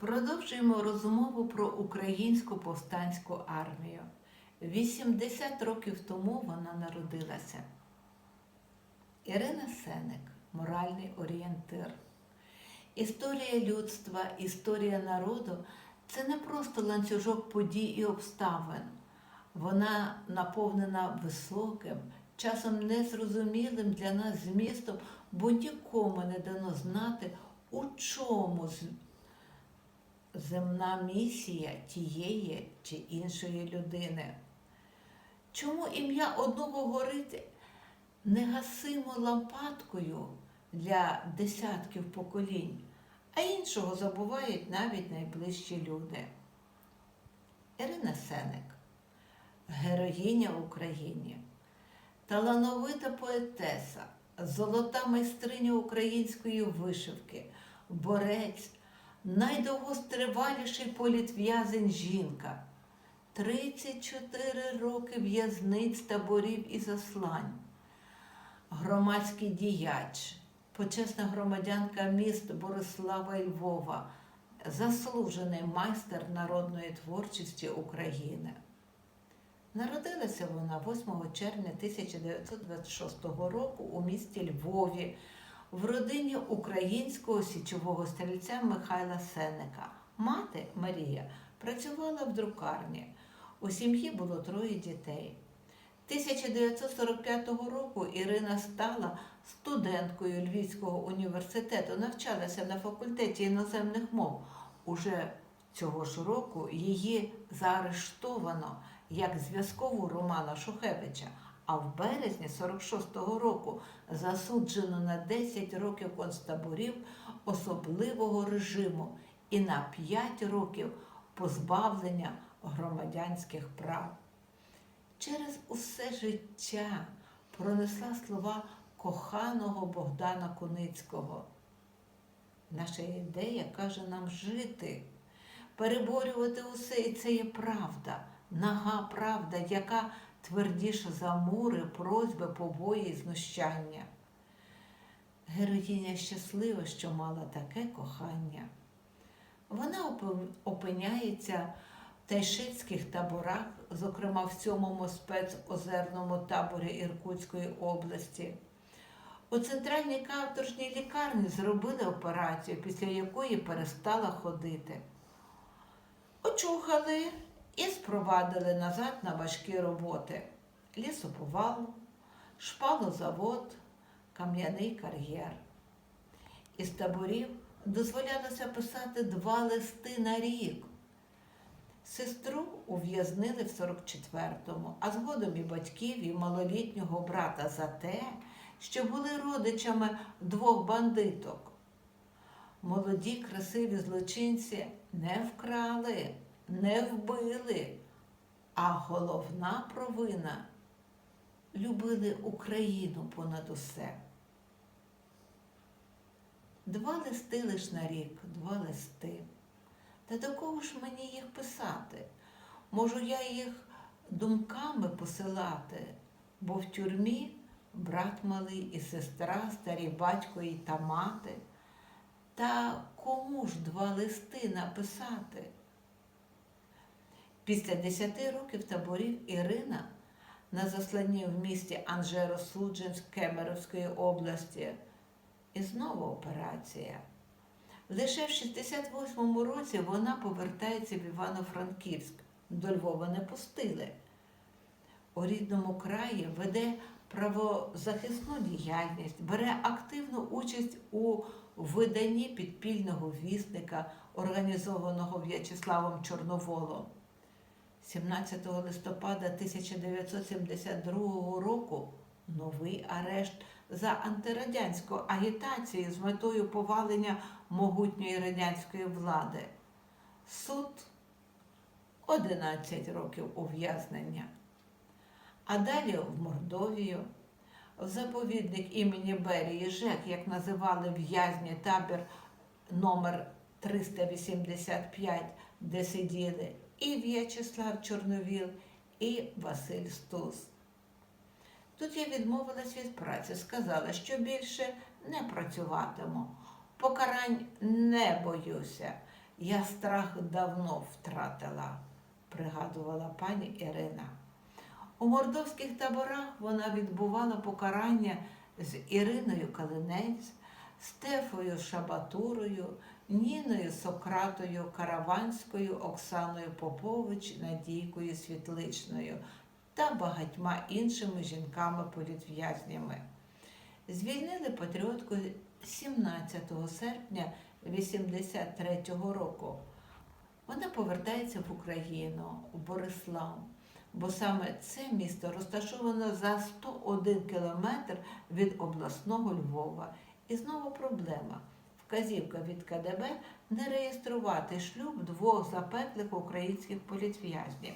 Продовжуємо розмову про українську повстанську армію. 80 років тому вона народилася. Ірина Сеник моральний орієнтир. Історія людства, історія народу це не просто ланцюжок подій і обставин. Вона наповнена високим, часом незрозумілим для нас змістом, бо нікому не дано знати, у чому земна місія тієї чи іншої людини. Чому ім'я одного горить негасимо лампадкою для десятків поколінь, а іншого забувають навіть найближчі люди? Ірина Сеник, героїня в Україні, талановита поетеса, золота майстриня української вишивки, борець, найдовгостриваліший політв'язень жінка. 34 роки в'язниць, таборів і заслань. Громадський діяч, почесна громадянка міст Борислава Львова, заслужений майстер народної творчості України. Народилася вона 8 червня 1926 року у місті Львові в родині українського січового стрільця Михайла Сеника. Мати Марія працювала в друкарні. У сім'ї було троє дітей. 1945 року Ірина стала студенткою Львівського університету, навчалася на факультеті іноземних мов. Уже цього ж року її заарештовано як зв'язкову Романа Шухевича, а в березні 46-го року засуджено на 10 років концтаборів особливого режиму і на 5 років позбавлення громадянських прав. Через усе життя пронесла слова коханого Богдана Куницького. Наша ідея каже нам жити, переборювати усе, і це є правда, нага правда, яка твердіша за мури, просьби, побої і знущання. Героїня щаслива, що мала таке кохання. Вона опиняється в тайшитських таборах, зокрема в сьомому спецозерному таборі Іркутської області. У центральній каторжній лікарні зробили операцію, після якої перестала ходити. Очухали і спровадили назад на важкі роботи. Лісоповал, шпалозавод, кам'яний кар'єр. Із таборів дозволялося писати два листи на рік. Сестру ув'язнили в 44-му, а згодом і батьків, і малолітнього брата за те, що були родичами двох бандиток. Молоді, красиві злочинці не вкрали, не вбили, а головна провина любили Україну понад усе. Два листи лиш на рік, два листи. Та до кого ж мені їх писати? Можу я їх думками посилати, бо в тюрмі брат малий і сестра, старі батько і та мати. Та кому ж два листи написати? Після десяти років таборів Ірина на засланні в місті Анжеро-Судженськ Кемеровської області. І знову операція. Лише в 68-му році вона повертається в Івано-Франківськ. До Львова не пустили. У рідному краї веде правозахисну діяльність, бере активну участь у виданні підпільного вісника, організованого В'ячеславом Чорноволом. 17 листопада 1972 року новий арешт за антирадянську агітацію з метою повалення могутньої радянської влади. Суд 11 років ув'язнення. А далі в Мордовію, в заповідник імені Берії Жек, як називали в'язні табір номер 385, де сиділи і В'ячеслав Чорновіл, і Василь Стус. Тут я відмовилась від праці, сказала, що більше не працюватиму. Покарань не боюся. Я страх давно втратила, пригадувала пані Ірина. У мордовських таборах вона відбувала покарання з Іриною Калинець, Стефою Шабатурою, Ніною Сократою, Караванською, Оксаною Попович, Надійкою Світличною та багатьма іншими жінками-політв'язнями. Звільнили патріотку 17 серпня 83-го року. Вона повертається в Україну, у Борислав, бо саме це місто розташовано за 101 кілометр від обласного Львова. І знову проблема. Вказівка від КДБ не реєструвати шлюб двох запеклих українських політв'язнів.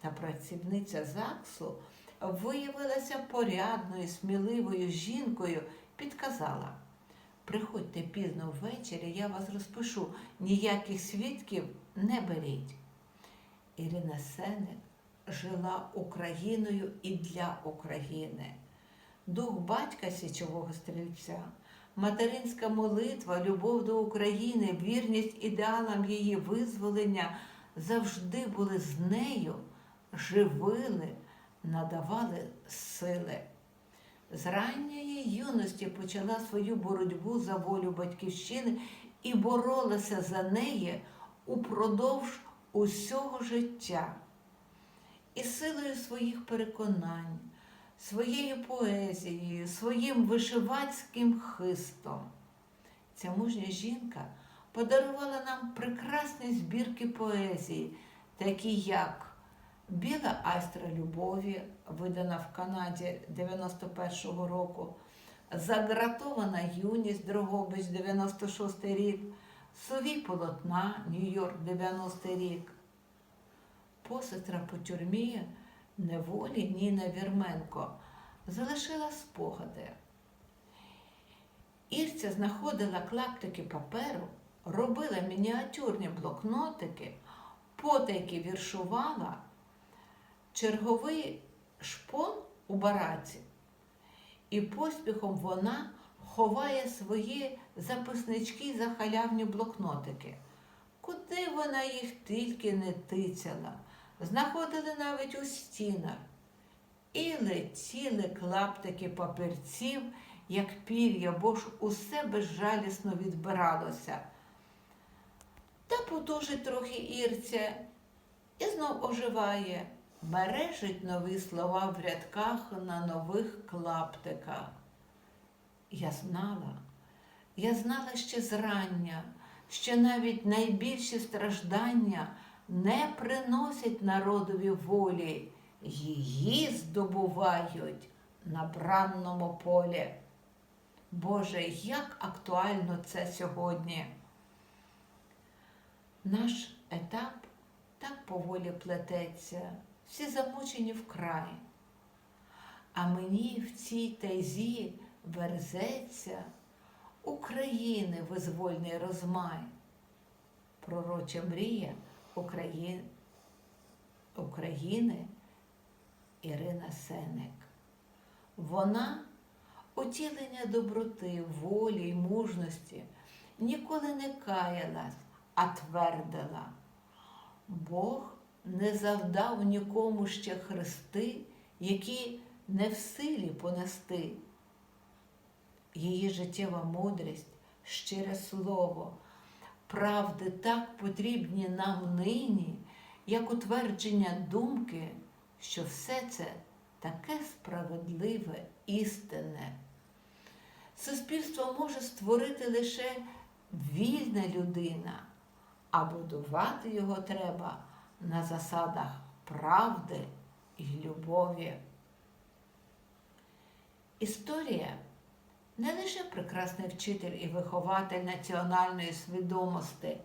Та працівниця ЗАГСу виявилася порядною, сміливою жінкою, підказала. Приходьте пізно ввечері, я вас розпишу, ніяких свідків не беріть. Ірина Сеник жила Україною і для України. Дух батька січового стрільця, материнська молитва, любов до України, вірність ідеалам її визволення завжди були з нею, живили, надавали сили. З ранньої юності почала свою боротьбу за волю батьківщини і боролася за неї упродовж усього життя. І силою своїх переконань, своєю поезією, своїм вишивацьким хистом. Ця мужня жінка подарувала нам прекрасні збірки поезії, такі як Біла айстра любові, видана в Канаді 91-го року, Загратована юність Дрогобич 96 рік, Совій полотна Нью-Йорк 90 рік. Посестра по тюрмі неволі Ніна Вірменко залишила спогади. Ірця знаходила клаптики паперу, робила мініатюрні блокнотики, потайки віршувала черговий шпон у бараці, і поспіхом вона ховає свої записнички за халявні блокнотики. Куди вона їх тільки не тицяла, знаходили навіть у стінах. І летіли клаптики папірців, як пір'я, бо ж усе безжалісно відбиралося. Та потужить трохи Ірця і знов оживає мережить нові слова в рядках на нових клаптиках. Я знала, я знала ще зрання, що навіть найбільші страждання не приносять народові волі, її здобувають на бранному полі. Боже, як актуально це сьогодні. Наш етап так поволі плететься всі замучені вкрай. А мені в цій тайзі верзеться України визвольний розмай, пророча мрія України, України Ірина Сенек. Вона утілення доброти, волі й мужності ніколи не каялась, а твердила. Бог не завдав нікому ще хрести, які не в силі понести. Її життєва мудрість, щире слово, правди так потрібні нам нині, як утвердження думки, що все це таке справедливе, істинне. Суспільство може створити лише вільна людина, а будувати його треба на засадах правди і любові. Історія не лише прекрасний вчитель і вихователь національної свідомості,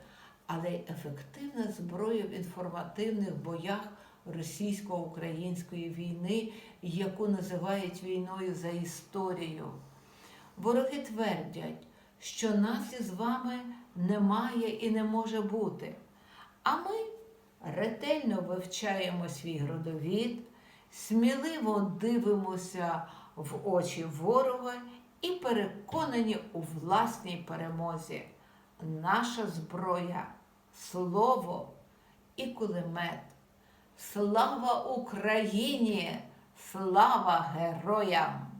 але й ефективна зброя в інформативних боях російсько-української війни, яку називають війною за історію. Вороги твердять, що нас із вами немає і не може бути. А ми ретельно вивчаємо свій родовід, сміливо дивимося в очі ворога і переконані у власній перемозі. Наша зброя слово і кулемет. Слава Україні! Слава героям!